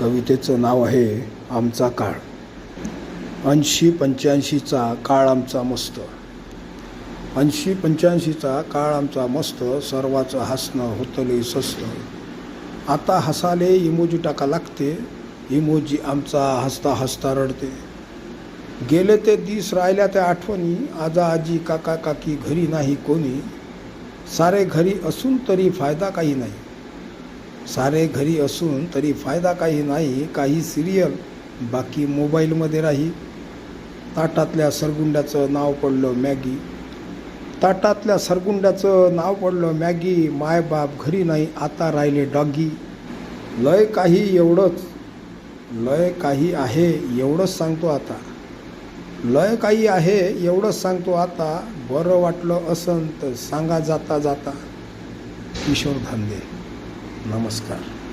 कवितेचं नाव आहे आमचा काळ. ऐंशी पंच्याऐंशीचा काळ आमचा मस्त. ऐंशी पंच्याऐंशीचा काळ आमचा मस्त सर्वाचं हसणं होतले सस्त. आता हसाले इमोजी टाका लागते इमोजी आमचा हसता हसता रडते. गेले ते दिस राहिल्या त्या आठवणी आजा आजी काका काकी घरी नाही कोणी. सारे घरी असून तरी फायदा काही नाही. सारे घरी असून तरी फायदा काही नाही काही सिरियल बाकी मोबाईलमध्ये राही. ताटातल्या सरगुंड्याचं नाव पडलं मॅगी. ताटातल्या सरगुंड्याचं नाव पडलं मॅगी मायबाप घरी नाही आता राहिले डॉगी. लय काही एवढंच लय काही आहे एवढंच सांगतो आता. लय काही आहे एवढंच सांगतो आता बरं वाटलं असन तर सांगा जाता जाता. किशोर धांदे. Namaskar.